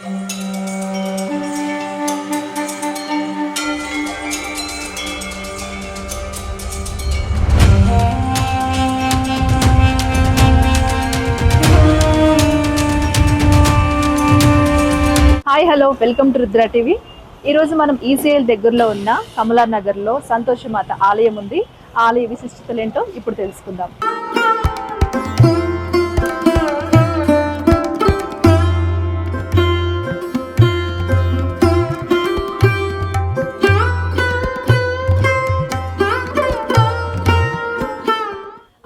Hi hello. Welcome to Rudra TV. ఈరోజు మనం ECL దగ్గరలో ఉన్న కమలార్ నగర్లో సంతోషమాత ఆలయం ఉంది. ఆలయ విశిష్టతలు ఏంటో ఇప్పుడు తెలుసుకుందాం.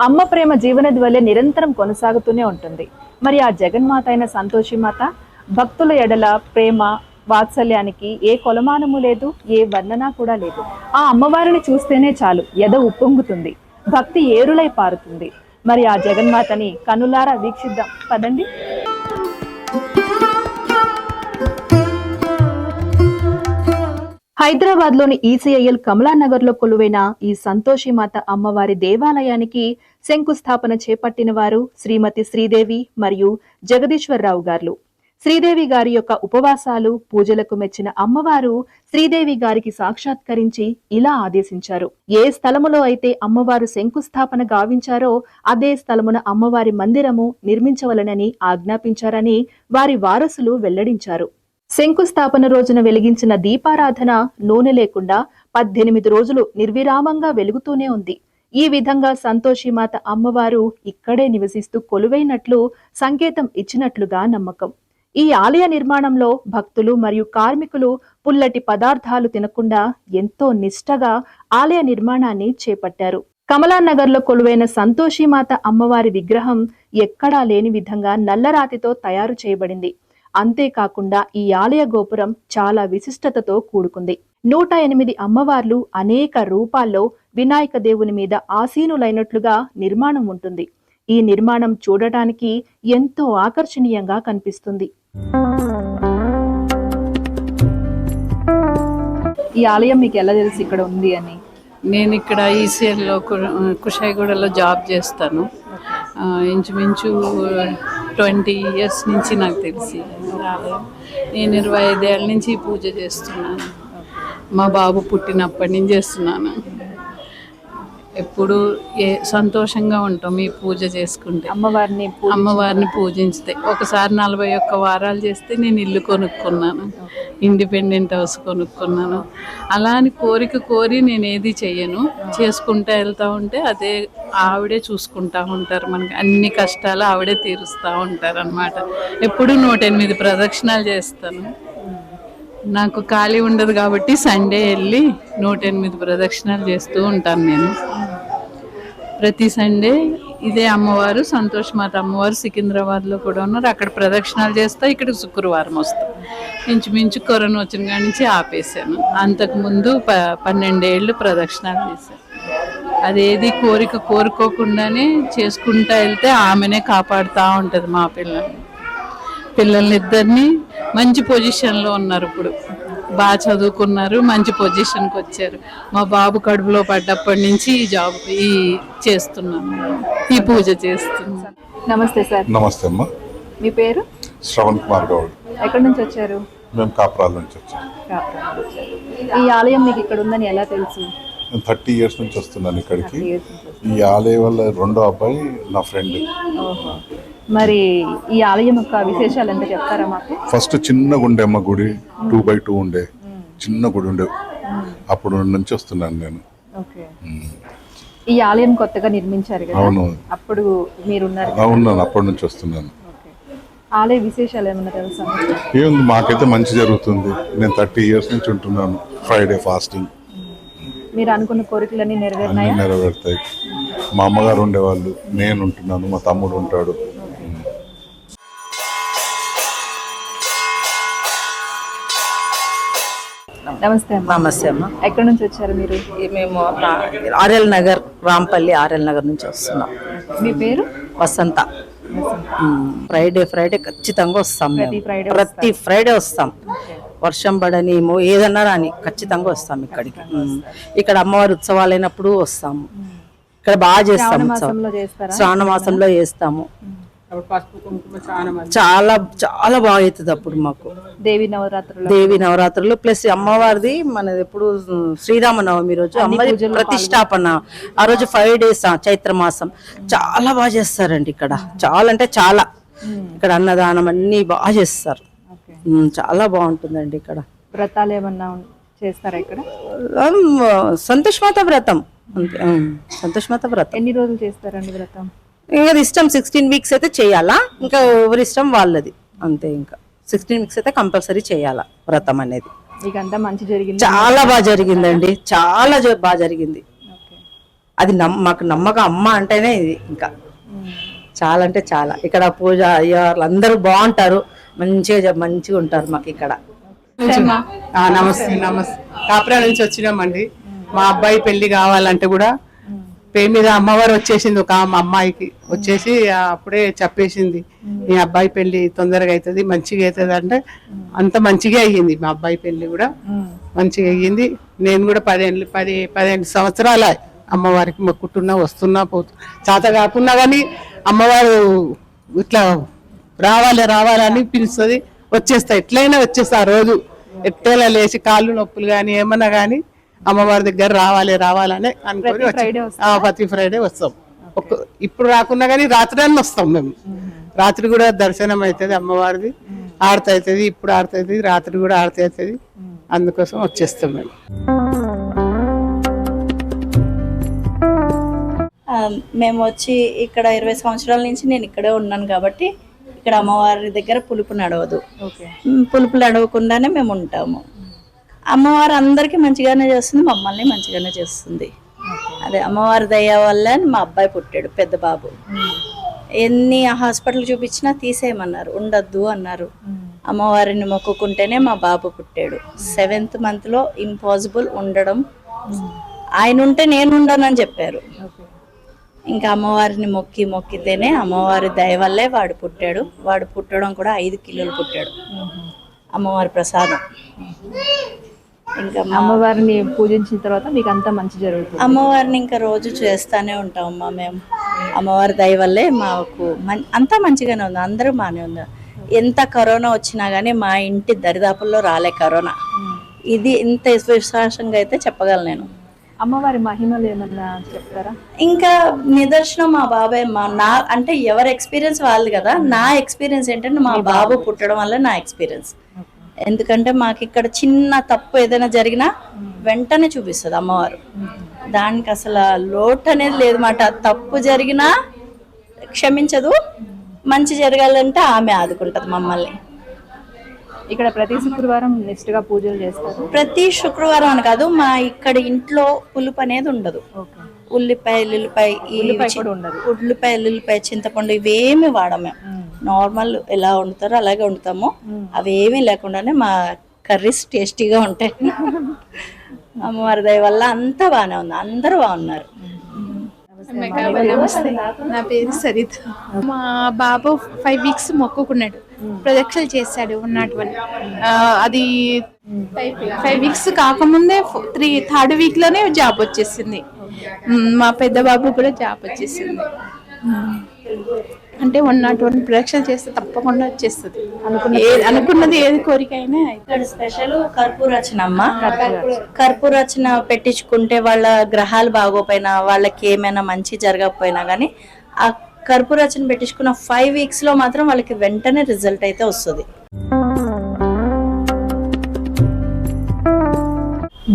అమ్మ ప్రేమ జీవనది వల్లే నిరంతరం కొనసాగుతూనే ఉంటుంది. మరి ఆ జగన్మాత అయిన సంతోషిమాత భక్తుల ఎడల ప్రేమ వాత్సల్యానికి ఏ కొలమానము లేదు ఏ వర్ణన కూడా లేదు. ఆ అమ్మవారిని చూస్తేనే చాలు ఎద ఉప్పొంగుతుంది. భక్తి ఏరులై పారుతుంది. మరి ఆ జగన్మాతని కనులారా వీక్షిద్దాం. పదండి. హైదరాబాద్లోని ఈసీఐఎల్ కమలానగర్లో కొలువైన ఈ సంతోషిమాత అమ్మవారి దేవాలయానికి శంకుస్థాపన చేపట్టిన వారు శ్రీమతి శ్రీదేవి మరియు జగదీశ్వరరావు గారు. శ్రీదేవి గారి యొక్క ఉపవాసాలు పూజలకు మెచ్చిన అమ్మవారు శ్రీదేవి గారికి సాక్షాత్కరించి ఇలా ఆదేశించారు. ఏ స్థలములో అయితే అమ్మవారు శంకుస్థాపన గావించారో అదే స్థలమున అమ్మవారి మందిరము నిర్మించవలనని ఆజ్ఞాపించారని వారి వారసులు వెల్లడించారు. శంకుస్థాపన రోజున వెలిగించిన దీపారాధన నూనె లేకుండా పద్దెనిమిది రోజులు నిర్విరామంగా వెలుగుతూనే ఉంది. ఈ విధంగా సంతోషిమాత అమ్మవారు ఇక్కడే నివసిస్తూ కొలువైనట్లు సంకేతం ఇచ్చినట్లుగా నమ్మకం. ఈ ఆలయ నిర్మాణంలో భక్తులు మరియు కార్మికులు పుల్లటి పదార్థాలు తినకుండా ఎంతో నిష్టగా ఆలయ నిర్మాణాన్ని చేపట్టారు. కమలానగర్లో కొలువైన సంతోషిమాత అమ్మవారి విగ్రహం ఎక్కడా లేని విధంగా నల్లరాతితో తయారు చేయబడింది. అంతేకాకుండా ఈ ఆలయ గోపురం చాలా విశిష్టతతో కూడుకుంది. నూట ఎనిమిది అమ్మవార్లు అనేక రూపాల్లో వినాయక దేవుని మీద ఆసీనులైనట్లుగా నిర్మాణం ఉంటుంది. ఈ నిర్మాణం చూడటానికి ఎంతో ఆకర్షణీయంగా కనిపిస్తుంది. ఈ ఆలయం మీకు ఎలా తెలుసు ఇక్కడ ఉంది అని? నేను ఇక్కడ ఈసీఎల్లో కుషాయిగూడలో జాబ్ చేస్తాను. ఆ, ఇంచుమించు ట్వంటీ ఇయర్స్ నుంచి నాకు తెలిసి ఆలయం. నేను ఇరవై ఐదేళ్ళ నుంచి పూజ చేస్తున్నాను. మా బాబు పుట్టినప్పటి నుంచి చేస్తున్నాను. ఎప్పుడు ఏ సంతోషంగా ఉంటాం ఈ పూజ చేసుకుంటే. అమ్మవారిని అమ్మవారిని పూజించితే. ఒకసారి నలభై ఒక్క వారాలు చేస్తే నేను ఇల్లు కొనుక్కున్నాను. ఇండిపెండెంట్ హౌస్ కొనుక్కున్నాను. అలా అని కోరిక కోరి నేను ఏది చెయ్యను. చేసుకుంటా వెళ్తా ఉంటే అదే ఆవిడే చూసుకుంటా ఉంటారు మనకి. అన్ని కష్టాలు ఆవిడే తీరుస్తూ ఉంటారు అనమాట ఎప్పుడు నూట ఎనిమిది ప్రదక్షిణాలు చేస్తాను. నాకు ఖాళీ ఉండదు కాబట్టి సండే వెళ్ళి నూట ఎనిమిది ప్రదక్షిణాలు చేస్తూ ఉంటాను నేను. ప్రతి సండే ఇదే అమ్మవారు సంతోష్ మాత అమ్మవారు సికింద్రాబాద్లో కూడా ఉన్నారు. అక్కడ ప్రదక్షిణాలు చేస్తా ఇక్కడ శుక్రవారం వస్తాం. ఇంచుమించు కరోనా వచ్చిన కాడి నుంచి ఆపేసాను అంతకుముందు ప పన్నెండేళ్ళు ప్రదక్షిణాలు చేశాను. అదేది కోరిక కోరుకోకుండానే చేసుకుంటా వెళ్తే ఆమెనే కాపాడుతూ ఉంటుంది మా పిల్లల్ని. పిల్లల్ని ఇద్దరిని మంచి పొజిషన్లో ఉన్నారు ఇప్పుడు. బాగా చదువుకున్నారు మంచి పొజిషన్కి వచ్చారు. మా బాబు కడుపులో పడ్డప్పటి నుంచి ఈ జాబ్ ఈ చేస్తున్నాను. ఈ పూజ చేస్తున్నాను. నమస్తే సార్. నమస్తే అమ్మ. మీ పేరు? శ్రవణ్ కుమార్ గౌడ్. ఎక్కడి నుంచి వచ్చారు? మేము కాపురాల నుంచి వచ్చాం. కాపురం నుంచి వచ్చారు. ఈ ఆలయం మీకు ఇక్కడ ఉందని ఎలా తెలుసు? నేను థర్టీ ఇయర్స్ నుంచి వస్తున్నాను ఇక్కడికి. ఈ ఆలయ వల్ల రెండో అబ్బాయి నా ఫ్రెండ్. మరి ఈ ఆలయం యొక్క విశేషాలు ఎంత చెప్తారా మాకు? ఫస్ట్ చిన్నగా ఉండే అమ్మ గుడి టూ బై టూ ఉండే. చిన్న గుడి ఉండే. అప్పుడు నుంచి వస్తున్నాను నేను. ఓకే. ఈ ఆలయం కొత్తగా నిర్మించారు కదా? అవును. అప్పుడు కదా? అవునాను అప్పటి నుంచి వస్తున్నాను. ఆలయ విశేషాలు ఏమన్నా తెలుసా? ఏముంది మాకైతే మంచి జరుగుతుంది. నేను థర్టీ ఇయర్స్ నుంచి ఉంటున్నాను. ఫ్రైడే ఫాస్టింగ్ మీరు అనుకున్న కోరికలన్నీ అన్నీ నెరవేరినాయా నెరవేరుతాయి. మా అమ్మగారు ఉండేవాళ్ళు నేను ఉంటున్నాను మా తమ్ముడు ఉంటాడు. నమస్తే అమ్మా. నమస్తే అమ్మ. ఎక్కడి నుంచి వచ్చారు మీరు? ఈ మేము రా- ఆర్ఎల్ నగర్ రాంపల్లి ఆర్ఎల్ నగర్ నుంచి వస్తున్నాం. మీ పేరు? వసంత. ఫ్రైడే ఫ్రైడే ఖచ్చితంగా వస్తాం మేము. ప్రతి ఫ్రైడే ప్రతి ఫ్రైడే వస్తాం. వర్షం పడని మో- ఏదన్నా రాని ఖచ్చితంగా వస్తాం ఇక్కడికి. ఇక్కడ అమ్మవారి ఉత్సవాలు అయినప్పుడు వస్తాము. ఇక్కడ బాగా చేస్తాం ఉత్సవం మాసంలో చేస్తారా? శ్రావణ మాసంలో చేస్తాము. అప్పుడు పసుపు కుంకుమ చాలా చాలా చాలా బాగా అవుతుంది అప్పుడు మాకు. దేవి నవరాత్రులు. దేవి నవరాత్రులు ప్లస్ అమ్మవారిది మనది ఎప్పుడు శ్రీరామనవమి రోజు అమ్మది ప్రతిష్టాపన. ఆ రోజు ఫైవ్ డేస్ చైత్ర మాసం. చాలా బాగా చేస్తారండి ఇక్కడ. చాలా అంటే చాలా. ఇక్కడ అన్నదానం అన్ని బాగా చేస్తారు. చాలా బాగుంటుందండి ఇక్కడ. వ్రతాలు ఏమన్నా చేస్తారా ఇక్కడ? సంతోష్మాత వ్రతం. సంతోష్మాత వ్రతం. ఎన్ని రోజులు చేస్తారండి వ్రతం? ఇంకా ఇష్టం సిక్స్టీన్ వీక్స్ అయితే చేయాలా? ఇంకా ఎవరి ఇష్టం వాళ్ళది. అంతే ఇంకా. సిక్స్టీన్ వీక్స్ అయితే కంపల్సరీ చేయాలా వ్రతం అనేది. మీకు అంతా మంచి జరిగింది. చాలా బాగా జరిగిందండి. చాలా బాగా జరిగింది. అది మాకు నమ్మకం అమ్మ అంటేనే ఇది ఇంకా. చాలా అంటే చాలా. ఇక్కడ పూజ అయ్యారు అందరూ బాగుంటారు. మంచిగా మంచిగా ఉంటారు మాకు ఇక్కడ. ఆ, నమస్తే నమస్తే. కాపురా నుంచి వచ్చినామండి. మా అబ్బాయి పెళ్ళి కావాలంటే కూడా పే మీద అమ్మవారు వచ్చేసింది ఒక అమ్మాయికి. వచ్చేసి అప్పుడే చెప్పేసింది మీ అబ్బాయి పెళ్ళి తొందరగా అవుతుంది మంచిగా అవుతుంది అంటే అంత మంచిగా అయ్యింది మా అబ్బాయి పెళ్ళి కూడా. మంచిగా అయ్యింది. నేను కూడా పదేళ్ళు పది పదిహేను సంవత్సరాల అమ్మవారికి మొక్కుతున్నా వస్తున్నా పోతున్నా చేత కాకున్నా కానీ అమ్మవారు ఇట్లా రావాలి రావాలని పిలుస్తుంది. వచ్చేస్తా ఎట్లయినా వచ్చేస్తా. ఆ రోజు ఎట్టేలా లేచి కాళ్ళు నొప్పులు కానీ ఏమన్నా కానీ అమ్మవారి దగ్గర రావాలి రావాలని అనుకొని ప్రతి ఫ్రైడే వస్తాం. ఒక్క ఇప్పుడు రాకున్నా కానీ రాత్రి అన్న వస్తాం మేము. రాత్రి కూడా దర్శనం అవుతుంది అమ్మవారిది. ఆరతి అవుతుంది ఇప్పుడు ఆరతి అవుతుంది రాత్రి కూడా ఆరతి అవుతుంది అందుకోసం వచ్చేస్తాం మేము. మేము వచ్చి ఇక్కడ ఇరవై సంవత్సరాల నుంచి నేను ఇక్కడే ఉన్నాను కాబట్టి ఇక్కడ అమ్మవారి దగ్గర పులుపు నడవదు. పులుపు నడవకుండానే మేము ఉంటాము. అమ్మవారు అందరికీ మంచిగానే చేస్తుంది మమ్మల్ని మంచిగానే చేస్తుంది. అదే అమ్మవారి దయ వల్ల మా అబ్బాయి పుట్టాడు పెద్ద బాబు. ఎన్ని హాస్పిటల్ చూపించినా తీసేయమన్నారు ఉండొద్దు అన్నారు. అమ్మవారిని మొక్కుకుంటేనే మా బాబు పుట్టాడు. సెవెంత్ మంత్లో ఇంపాసిబుల్ ఉండడం. ఆయన ఉంటే నేను ఉండనని చెప్పారు. ఇంకా అమ్మవారిని మొక్కి మొక్కితేనే అమ్మవారి దయ వల్లే వాడు పుట్టాడు. వాడు పుట్టడం కూడా ఐదు కిలోలు పుట్టాడు. అమ్మవారి ప్రసాదం. ఇంకా అమ్మవారిని పూజించిన తర్వాత మీకు అంతా మంచి జరుగుతుంది. అమ్మవారిని ఇంకా రోజు చేస్తానే ఉంటామమ్మా మేము. అమ్మవారి దయ వల్లే మాకు అంతా మంచిగానే ఉంది. అందరూ బాగానే ఉంది. ఎంత కరోనా వచ్చినా కానీ మా ఇంటి దరిదాపుల్లో రాలే కరోనా. ఇది ఇంత విశ్వాసంగా అయితే చెప్పగలను నేను. అమ్మవారి మహిమలు ఏమన్నా చెప్తారా? ఇంకా నిదర్శనం మా బాబాయ్ మా నా అంటే ఎవరి ఎక్స్పీరియన్స్ వాళ్ళది కదా నా ఎక్స్పీరియన్స్ ఏంటంటే మా బాబు పుట్టడం వల్ల నా ఎక్స్పీరియన్స్ ఎందుకంటే మాకు ఇక్కడ చిన్న తప్పు ఏదైనా జరిగినా వెంటనే చూపిస్తుంది అమ్మవారు. దానికి అసలు లోటు అనేది లేదు మాట. తప్పు జరిగినా క్షమించదు మంచి జరగాలంటే ఆమె ఆదుకుంటది మమ్మల్ని. ఇక్కడ ప్రతి శుక్రవారం నిష్ఠగా పూజలు చేస్తారు? ప్రతి శుక్రవారం అని కాదు మా ఇక్కడ ఇంట్లో పులుపు అనేది ఉండదు. ఉల్లిపాయ చి- ఉల్లిపాయ ఉల్లిపాయ చింతపండు ఇవేమి వాడము. నార్మల్ ఎలా వండుతారో అలాగే వండుతాము. అవేమీ లేకుండానే మా కర్రీస్ టేస్టీగా ఉంటాయి. అమ్మవారి దయ వల్ల అంతా బాగానే ఉంది. అందరూ బాగున్నారు. నా పేరు సరిత. మా బాబు ఫైవ్ వీక్స్ మొక్కుకున్నాడు. ప్రదక్షిణలు చేశాడు ఉన్నటువంటి. అది ఫైవ్ వీక్స్ కాకముందే త్రీ థర్డ్ వీక్లోనే జాబ్ వచ్చేసింది. మ్, పెద్ద బాబు కూడా జాబ్ వచ్చేసింది. అంటే ఉన్నటువంటి ప్రదక్షిణలు చేస్తే తప్పకుండా వచ్చేస్తుంది. అనుకున్నది ఏది కోరిక అయినా అవుతుంది. ఇక్కడ స్పెషల్ కర్పూరచన అమ్మ. కర్పూరచన పెట్టించుకుంటే వాళ్ళ గ్రహాలు బాగోపోయినా వాళ్ళకి ఏమైనా మంచి జరగకపోయినా కానీ ఆ కర్పూరచన పెట్టించుకున్న ఫైవ్ వీక్స్లో మాత్రం వాళ్ళకి వెంటనే రిజల్ట్ అయితే వస్తుంది.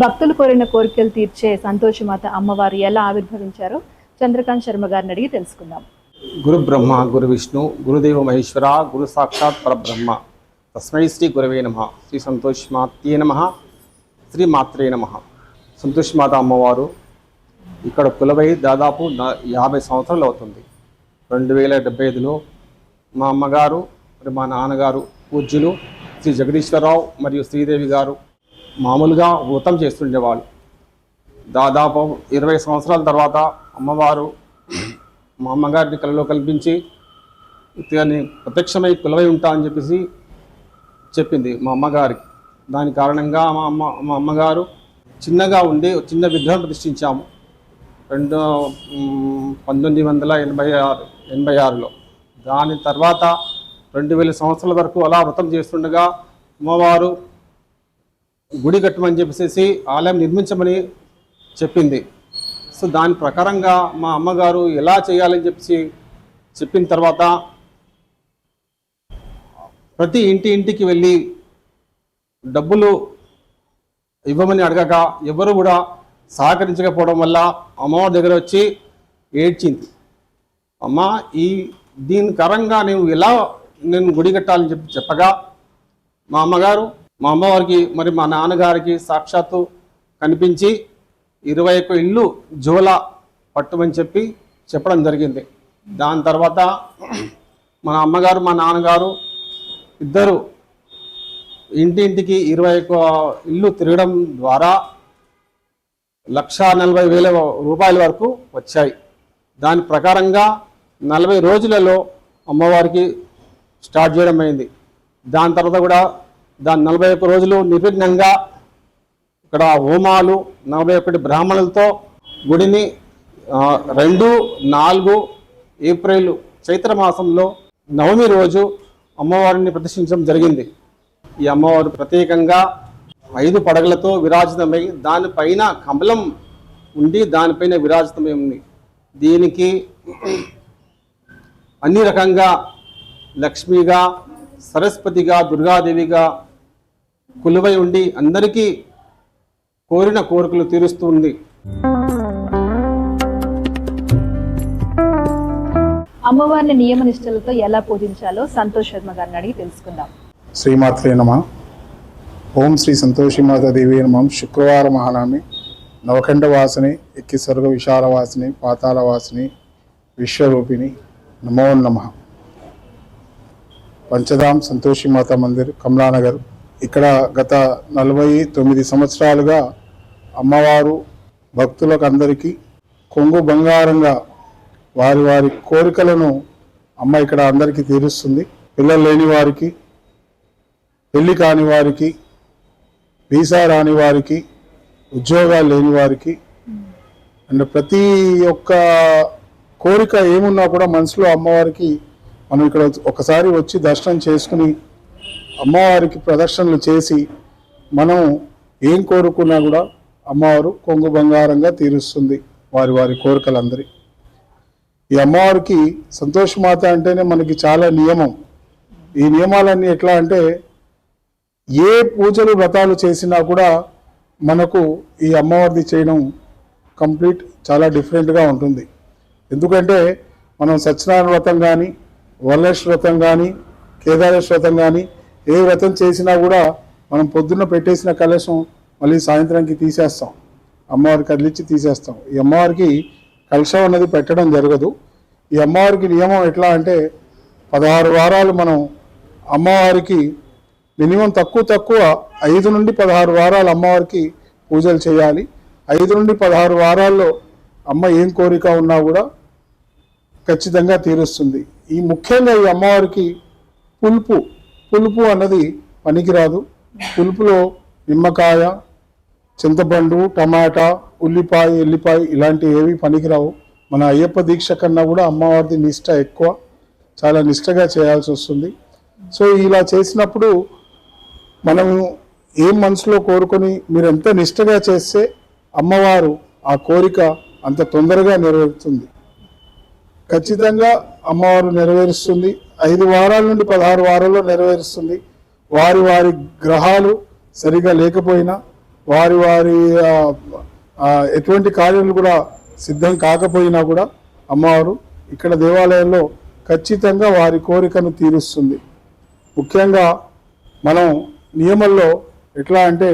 భక్తులు కోరిన కోరికలు తీర్చే సంతోషమాత అమ్మవారు ఎలా ఆవిర్భవించారో చంద్రకాంత్ శర్మ గారిని అడిగి తెలుసుకుందాం. గురు బ్రహ్మ గురు విష్ణు గురుదేవ మహేశ్వర గురు సాక్షాత్ పరబ్రహ్మ. తస్మై శ్రీ గురవే నమ. శ్రీ సంతోష్మాత్యే నమ. శ్రీ మాత్రే నమ. సంతోష్మాత అమ్మవారు ఇక్కడ కులవై దాదాపు యాభై సంవత్సరాలు అవుతుంది. రెండు వేల డెబ్బై ఐదులో మా అమ్మగారు మరి మా నాన్నగారు పూజ్యులు శ్రీ జగదీశ్వరరావు మరియు శ్రీదేవి గారు మామూలుగా వ్రతం చేస్తుండేవాళ్ళు. దాదాపు ఇరవై సంవత్సరాల తర్వాత అమ్మవారు మా అమ్మగారిని కలలో కల్పించి ఇతని ప్రత్యక్షమై కులవై ఉంటా అని చెప్పేసి చెప్పింది మా అమ్మగారికి. దాని కారణంగా మా అమ్మ మా అమ్మగారు చిన్నగా ఉండి చిన్న విగ్రహం ప్రతిష్ఠించాము. రెండు పంతొమ్మిది వందల ఎనభై ఆరు ఎనభై ఆరులో. దాని తర్వాత రెండు వేల సంవత్సరాల వరకు అలా వ్రతం చేస్తుండగా అమ్మవారు గుడి కట్టమని చెప్పేసి ఆలయం నిర్మించమని చెప్పింది. సో దాని ప్రకారంగా మా అమ్మగారు ఎలా చేయాలని చెప్పేసి చెప్పిన తర్వాత ప్రతి ఇంటి ఇంటికి వెళ్ళి డబ్బులు ఇవ్వమని అడగక ఎవరు కూడా సహకరించకపోవడం వల్ల అమ్మవారి దగ్గర వచ్చి ఏడ్చింది. అమ్మా ఈ దీని కరంగా నేను ఎలా నేను గుడి కట్టాలని చెప్పి చెప్పగా మా అమ్మగారు మా అమ్మవారికి మరి మా నాన్నగారికి సాక్షాత్తు కనిపించి ఇరవై ఒక్క ఇల్లు జోల పట్టుమని చెప్పి చెప్పడం జరిగింది. దాని తర్వాత మా అమ్మగారు మా నాన్నగారు ఇద్దరు ఇంటింటికి ఇరవై ఒక్క ఇల్లు తిరగడం ద్వారా లక్ష నలభై వేల రూపాయల వరకు వచ్చాయి. దాని ప్రకారంగా నలభై రోజులలో అమ్మవారికి స్టార్ట్ చేయడం అయింది. దాని తర్వాత కూడా దాని నలభై ఒక్క రోజులు నిర్విఘ్నంగా ఇక్కడ హోమాలు నలభై ఒకటి బ్రాహ్మణులతో గుడిని రెండు నాలుగు ఏప్రిల్ చైత్ర మాసంలో నవమి రోజు అమ్మవారిని ప్రతిష్ఠించడం జరిగింది. ఈ అమ్మవారు ప్రత్యేకంగా ఐదు పడగలతో విరాజితమై దానిపైన కమలం ఉండి దానిపైన విరాజితమై ఉంది. దీనికి అన్ని రకంగా లక్ష్మిగా సరస్వతిగా దుర్గాదేవిగా కొలువై ఉండి అందరికీ కోరిన కోరికలు తీరుస్తుంది అమ్మవారిని నియమ నిష్టలతో ఎలా పూజించాలో సంతోష్ శర్మ గారిని అడిగి తెలుసుకుందాం. శ్రీమాత్రే నమ. ఓం శ్రీ సంతోషిమాత దేవి నమం. శుక్రవార మహానామి. నవకంఠ వాసిని ఎక్కి స్వర్గ విశాల వాసిని పాతాళ వాసిని విశ్వరూపిణి. నమో నమ. సంతోషి మాతా మందిర్ కమలానగర్. ఇక్కడ గత నలభై తొమ్మిది సంవత్సరాలుగా అమ్మవారు భక్తులకు అందరికీ కొంగు బంగారంగా వారి వారి కోరికలను అమ్మ ఇక్కడ అందరికీ తీరుస్తుంది. పిల్లలు లేని వారికి పెళ్ళి కాని వారికి వీసా రాని వారికి ఉద్యోగాలు లేని వారికి అండ్ ప్రతి ఒక్క కోరిక ఏమున్నా కూడా మనసులో అమ్మవారికి మనం ఇక్కడ ఒకసారి వచ్చి దర్శనం చేసుకుని అమ్మవారికి ప్రదర్శనలు చేసి మనం ఏం కోరుకున్నా కూడా అమ్మవారు కొంగు బంగారంగా తీరుస్తుంది వారి వారి కోరికలందరి. ఈ అమ్మవారికి సంతోషమాత అంటేనే మనకి చాలా నియమం. ఈ నియమాలన్నీ ఎట్లా అంటే ఏ పూజలు వ్రతాలు చేసినా కూడా మనకు ఈ అమ్మవారిది చేయడం కంప్లీట్ చాలా డిఫరెంట్గా ఉంటుంది. ఎందుకంటే మనం సత్యనారాయణ వ్రతం కానీ వల్లేశ్వర వ్రతం కానీ కేదారేశ్వర వ్రతం కానీ ఏ వ్రతం చేసినా కూడా మనం పొద్దున్న పెట్టేసిన కలశం మళ్ళీ సాయంత్రానికి తీసేస్తాం. అమ్మవారికి కదిలిచ్చి తీసేస్తాం. ఈ అమ్మవారికి కలశం అన్నది పెట్టడం జరగదు. ఈ అమ్మవారికి నియమం ఎట్లా అంటే పదహారు వారాలు మనం అమ్మవారికి మినిమం తక్కువ తక్కువ ఐదు నుండి పదహారు వారాలు అమ్మవారికి పూజలు చేయాలి. ఐదు నుండి పదహారు వారాల్లో అమ్మ ఏం కోరిక ఉన్నా కూడా ఖచ్చితంగా తీరుస్తుంది. ఈ ముఖ్యంగా ఈ అమ్మవారికి పులుపు పులుపు అన్నది పనికిరాదు. పులుపులో నిమ్మకాయ చింతపండు టమాటా ఉల్లిపాయ ఎల్లిపాయ ఇలాంటి ఏవి పనికిరావు. మన అయ్యప్ప దీక్ష కన్నా కూడా అమ్మవారిది నిష్ట ఎక్కువ. చాలా నిష్టగా చేయాల్సి వస్తుంది. సో ఇలా చేసినప్పుడు మనము ఏం మనసులో కోరుకొని మీరు ఎంత నిష్టగా చేస్తే అమ్మవారు ఆ కోరిక అంత తొందరగా నెరవేరుతుంది. ఖచ్చితంగా అమ్మవారు నెరవేరుస్తుంది. ఐదు వారాల నుండి పదహారు వారాల్లో నెరవేరుస్తుంది. వారి వారి గ్రహాలు సరిగా లేకపోయినా వారి వారి ఎటువంటి కార్యాలు కూడా సిద్ధం కాకపోయినా కూడా అమ్మవారు ఇక్కడ దేవాలయంలో ఖచ్చితంగా వారి కోరికను తీరుస్తుంది. ముఖ్యంగా మనం నియమంలో ఎట్లా అంటే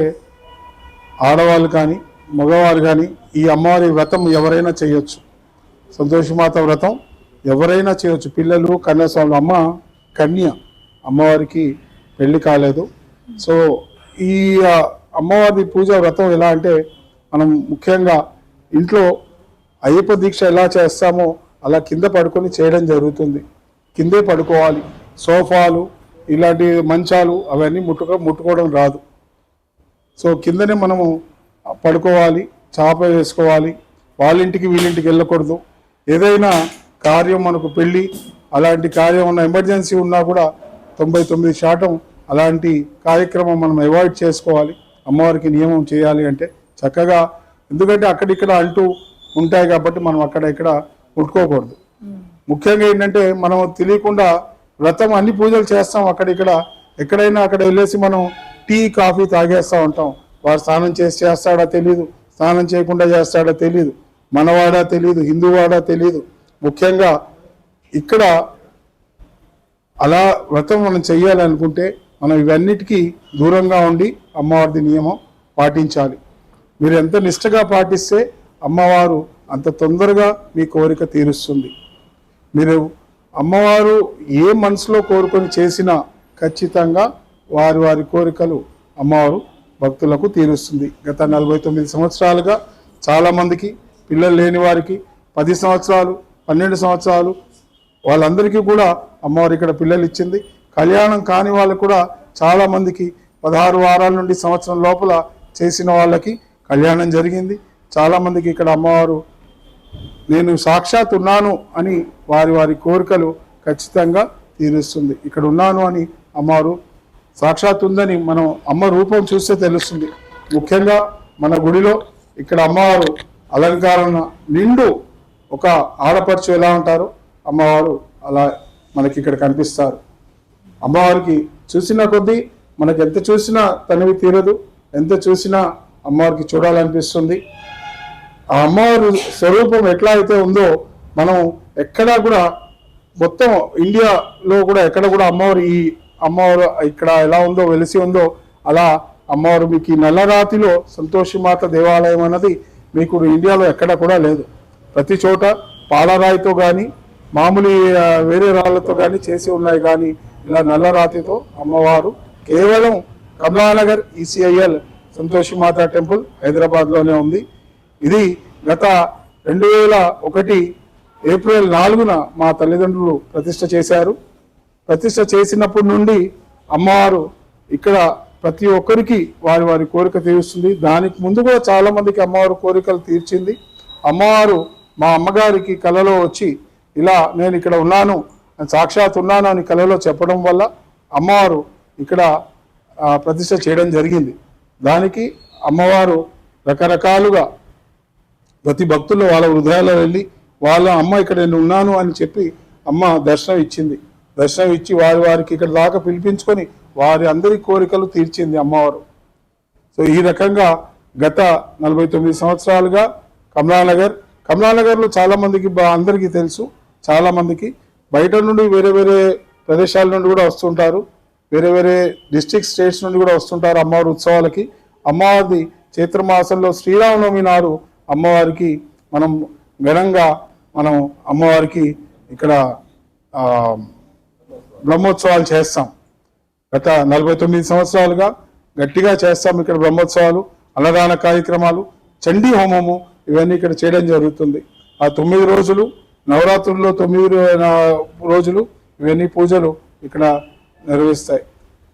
ఆడవాళ్ళు కానీ మగవారు కానీ ఈ అమ్మవారి వ్రతం ఎవరైనా చేయొచ్చు. సంతోషమాత వ్రతం. ఎవరైనా చేయొచ్చు. పిల్లలు కన్యాస్వాములు అమ్మ కన్య అమ్మవారికి పెళ్ళి కాలేదు. సో ఈ అమ్మవారి పూజ వ్రతం ఎలా అంటే మనం ముఖ్యంగా ఇంట్లో అయ్యప్ప దీక్ష ఎలా చేస్తామో అలా కింద పడుకొని చేయడం జరుగుతుంది. కిందే పడుకోవాలి. సోఫాలు ఇలాంటి మంచాలు అవన్నీ ముట్టుక ముట్టుకోవడం రాదు. సో కిందనే మనము పడుకోవాలి చాప వేసుకోవాలి. వాళ్ళ ఇంటికి వీళ్ళింటికి వెళ్ళకూడదు. ఏదైనా కార్యం మనకు పెళ్ళి అలాంటి కార్యం ఉన్న ఎమర్జెన్సీ ఉన్నా కూడా తొంభై తొమ్మిది శాతం అలాంటి కార్యక్రమం మనం అవాయిడ్ చేసుకోవాలి. అమ్మవారికి నియమం చేయాలి అంటే చక్కగా ఎందుకంటే అక్కడిక్కడ అంటూ ఉంటాయి కాబట్టి మనం అక్కడ ఇక్కడ ముట్టుకోకూడదు. ముఖ్యంగా ఏంటంటే మనం తెలియకుండా వ్రతం అన్ని పూజలు చేస్తాం అక్కడ ఇక్కడ. ఎక్కడైనా అక్కడ వెళ్ళేసి మనం టీ కాఫీ తాగేస్తూ ఉంటాం. వారు స్నానం చేసి చేస్తాడా తెలియదు స్నానం చేయకుండా చేస్తాడా తెలియదు మనవాడా తెలియదు హిందువాడా తెలియదు ముఖ్యంగా ఇక్కడ అలా వ్రతం మనం చెయ్యాలనుకుంటే మనం ఇవన్నిటికీ దూరంగా ఉండి అమ్మవారిది నియమం పాటించాలి. మీరు ఎంత నిష్టగా పాటిస్తే అమ్మవారు అంత తొందరగా మీ కోరిక తీరుస్తుంది. మీరు అమ్మవారు ఏ మనసులో కోరుకొని చేసినా ఖచ్చితంగా వారి వారి కోరికలు అమ్మవారు భక్తులకు తీరుస్తుంది. గత నలభై తొమ్మిది సంవత్సరాలుగా చాలామందికి పిల్లలు లేని వారికి పది సంవత్సరాలు పన్నెండు సంవత్సరాలు వాళ్ళందరికీ కూడా అమ్మవారు ఇక్కడ పిల్లలు ఇచ్చింది. కళ్యాణం కాని వాళ్ళకు కూడా చాలామందికి పదహారు వారాల నుండి సంవత్సరం లోపల చేసిన వాళ్ళకి కళ్యాణం జరిగింది. చాలామందికి ఇక్కడ అమ్మవారు నేను సాక్షాత్ ఉన్నాను అని వారి వారి కోరికలు ఖచ్చితంగా తీరుస్తుంది. ఇక్కడ ఉన్నాను అని అమ్మవారు సాక్షాత్ ఉందని మనం అమ్మ రూపం చూస్తే తెలుస్తుంది. ముఖ్యంగా మన గుడిలో ఇక్కడ అమ్మవారు అలంకారణ నిండు ఒక ఆడపడుచు ఎలా ఉంటారో? అమ్మవారు అలా మనకి ఇక్కడ కనిపిస్తారు. అమ్మవారికి చూసిన కొద్దీ మనకి ఎంత చూసినా తనివి తీరదు. ఎంత చూసినా అమ్మవారికి చూడాలనిపిస్తుంది. ఆ అమ్మవారి స్వరూపం ఎట్లా అయితే ఉందో మనం ఎక్కడా కూడా మొత్తం ఇండియాలో కూడా ఎక్కడ కూడా అమ్మవారు ఈ అమ్మవారు ఇక్కడ ఎలా ఉందో వెలిసి ఉందో అలా అమ్మవారు మీకు ఈ నల్లరాతిలో సంతోషిమాత దేవాలయం అన్నది మీకు ఇండియాలో ఎక్కడ కూడా లేదు. ప్రతి చోట పాలరాయితో కానీ మామూలు వేరే రాళ్ళతో కానీ చేసి ఉన్నాయి కానీ ఇలా నల్లరాతితో అమ్మవారు. కేవలం కమలానగర్ ఈసీఐఎల్ సంతోషిమాత టెంపుల్ హైదరాబాద్లోనే ఉంది. ఇది గత రెండు వేల ఒకటి ఏప్రిల్ నాలుగున మా తల్లిదండ్రులు ప్రతిష్ట చేశారు. ప్రతిష్ట చేసినప్పటి నుండి అమ్మవారు ఇక్కడ ప్రతి ఒక్కరికి వారి వారి కోరిక తీరుస్తుంది. దానికి ముందు కూడా చాలా మందికి అమ్మవారు కోరికలు తీర్చింది. అమ్మవారు మా అమ్మగారికి కలలో వచ్చి ఇలా నేను ఇక్కడ ఉన్నాను సాక్షాత్ ఉన్నాను అని కలలో చెప్పడం వల్ల అమ్మవారు ఇక్కడ ప్రతిష్ట చేయడం జరిగింది. దానికి అమ్మవారు రకరకాలుగా ప్రతి భక్తులు వాళ్ళ హృదయాల్లో వెళ్ళి వాళ్ళ అమ్మ ఇక్కడ నేను ఉన్నాను అని చెప్పి అమ్మ దర్శనం ఇచ్చింది. దర్శనం ఇచ్చి వారి వారికి ఇక్కడ దాకా పిలిపించుకొని వారి అందరి కోరికలు తీర్చింది అమ్మవారు. సో ఈ రకంగా గత నలభై తొమ్మిది సంవత్సరాలుగా కమలానగర్ కమలానగర్లో చాలామందికి అందరికీ తెలుసు చాలామందికి బయట నుండి వేరే వేరే ప్రదేశాల నుండి కూడా వస్తుంటారు వేరే వేరే డిస్ట్రిక్ట్ స్టేట్స్ నుండి కూడా వస్తుంటారు అమ్మవారి ఉత్సవాలకి. అమ్మవారిది చైత్రమాసంలో శ్రీరామనవమి నాడు అమ్మవారికి మనం ఘనంగా మనం అమ్మవారికి ఇక్కడ బ్రహ్మోత్సవాలు చేస్తాం. గత నలభై తొమ్మిది సంవత్సరాలుగా గట్టిగా చేస్తాం ఇక్కడ బ్రహ్మోత్సవాలు అన్నదాన కార్యక్రమాలు చండీ హోమము ఇవన్నీ ఇక్కడ చేయడం జరుగుతుంది. ఆ తొమ్మిది రోజులు నవరాత్రుల్లో తొమ్మిది రోజులు ఇవన్నీ పూజలు ఇక్కడ నిర్వహిస్తాయి.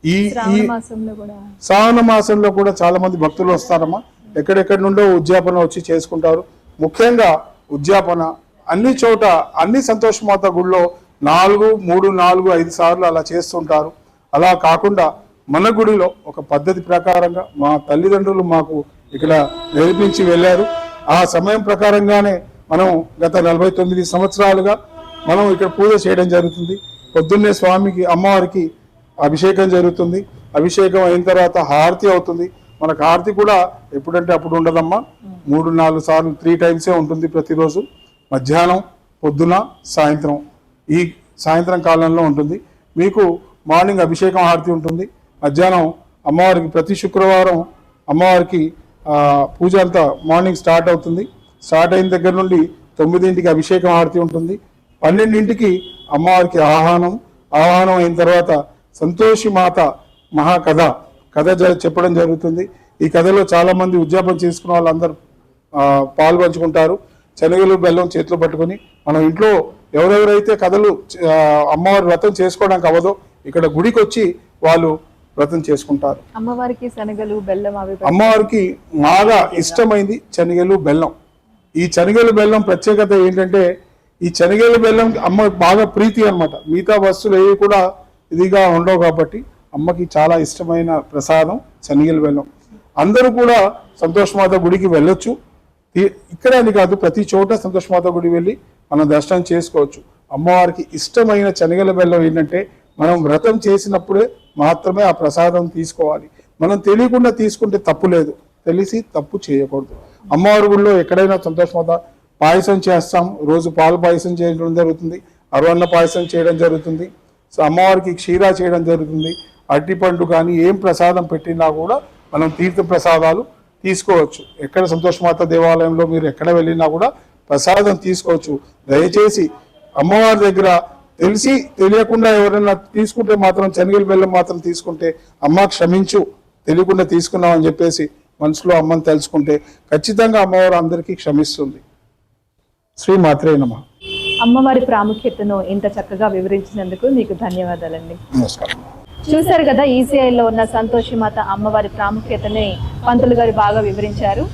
ఈ ఈ మాసంలో కూడా. శ్రావణ మాసంలో కూడా చాలా మంది భక్తులు వస్తారమ్మా. ఎక్కడెక్కడి నుండో ఉద్యాపన వచ్చి చేసుకుంటారు. ముఖ్యంగా ఉద్యాపన అన్ని చోట అన్ని సంతోషమాత గుడిలో నాలుగు మూడు నాలుగు ఐదు సార్లు అలా చేస్తుంటారు. అలా కాకుండా మన గుడిలో ఒక పద్ధతి ప్రకారంగా మా తల్లిదండ్రులు మాకు ఇక్కడ నేర్పించి వెళ్ళారు. ఆ సమయం ప్రకారంగానే మనం గత నలభై తొమ్మిది సంవత్సరాలుగా మనం ఇక్కడ పూజ చేయడం జరుగుతుంది. పొద్దున్నే స్వామికి అమ్మవారికి అభిషేకం జరుగుతుంది. అభిషేకం అయిన తర్వాత హారతి అవుతుంది. మనకు హారతి కూడా ఎప్పుడంటే అప్పుడు ఉండదమ్మా. మూడు నాలుగు సార్లు త్రీ టైమ్సే ఉంటుంది ప్రతిరోజు. మధ్యాహ్నం పొద్దున సాయంత్రం. ఈ సాయంత్రం కాలంలో ఉంటుంది. మీకు మార్నింగ్ అభిషేకం హారతి ఉంటుంది. మధ్యాహ్నం అమ్మవారికి ప్రతి శుక్రవారం అమ్మవారికి పూజ అంతా మార్నింగ్ స్టార్ట్ అవుతుంది. స్టార్ట్ అయిన దగ్గర నుండి తొమ్మిదింటికి అభిషేకం హారతి ఉంటుంది. పన్నెండింటికి అమ్మవారికి ఆహ్వానం. ఆహ్వానం అయిన తర్వాత సంతోషి మాత మహాకథ కథ చెప్పడం జరుగుతుంది. ఈ కథలో చాలామంది ఉద్యాపన చేసుకున్న వాళ్ళందరూ పాల్పంచుకుంటారు. శనగలు బెల్లం చేతిలో పట్టుకొని మనం ఇంట్లో ఎవరెవరైతే కథలు అమ్మవారి వ్రతం చేసుకోవడానికి అవ్వదో ఇక్కడ గుడికి వచ్చి వాళ్ళు వ్రతం చేసుకుంటారు. అమ్మవారికి శనగలు బెల్లం అమ్మవారికి బాగా ఇష్టమైంది శనగలు బెల్లం. ఈ శనగలు బెల్లం ప్రత్యేకత ఏంటంటే ఈ శనగల బెల్లం అమ్మ బాగా ప్రీతి అన్నమాట. మిగతా వస్తువులు ఏవి కూడా ఇదిగా ఉండవు కాబట్టి అమ్మకి చాలా ఇష్టమైన ప్రసాదం శనగల బెల్లం. అందరూ కూడా సంతోషమాత గుడికి వెళ్ళొచ్చు. ఇక్కడ అని కాదు ప్రతి చోట సంతోషమాత గుడి వెళ్ళి మనం దర్శనం చేసుకోవచ్చు. అమ్మవారికి ఇష్టమైన శనగల బెల్లం ఏంటంటే మనం వ్రతం చేసినప్పుడే మాత్రమే ఆ ప్రసాదం తీసుకోవాలి. మనం తెలియకుండా తీసుకుంటే తప్పు లేదు. తెలిసి తప్పు చేయకూడదు. అమ్మవారి గుళ్ళో ఎక్కడైనా సంతోషమాత పాయసం చేస్తాం. రోజు పాలు పాయసం చేయడం జరుగుతుంది. అరవన్న పాయసం చేయడం జరుగుతుంది. సో అమ్మవారికి క్షీరా చేయడం జరుగుతుంది. అరటిపండు కానీ ఏం ప్రసాదం పెట్టినా కూడా మనం తీర్థ ప్రసాదాలు తీసుకోవచ్చు. ఎక్కడ సంతోషమాత దేవాలయంలో మీరు ఎక్కడ వెళ్ళినా కూడా ప్రసాదం తీసుకోవచ్చు. దయచేసి అమ్మవారి దగ్గర తెలిసి తెలియకుండా ఎవరైనా తీసుకుంటే మాత్రం శనగల బెల్లం మాత్రం తీసుకుంటే అమ్మ క్షమించు తెలియకుండా తీసుకున్నాం అని చెప్పేసి మనసులో అమ్మని తెలుసుకుంటే ఖచ్చితంగా అమ్మవారు అందరికీ క్షమిస్తుంది. శ్రీ మాత్రే నమ అమ్మవారి ప్రాముఖ్యతను ఇంత చక్కగా వివరించినందుకు మీకు ధన్యవాదాలండి. నమస్కారం. చూశారు కదా ఈసీఐలో ఉన్న సంతోషి మాత అమ్మవారి ప్రాముఖ్యతని పంతులు గారు బాగా వివరించారు.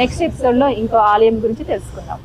నెక్స్ట్ ఎపిసోడ్లో ఇంకో ఆలయం గురించి తెలుసుకుందాం.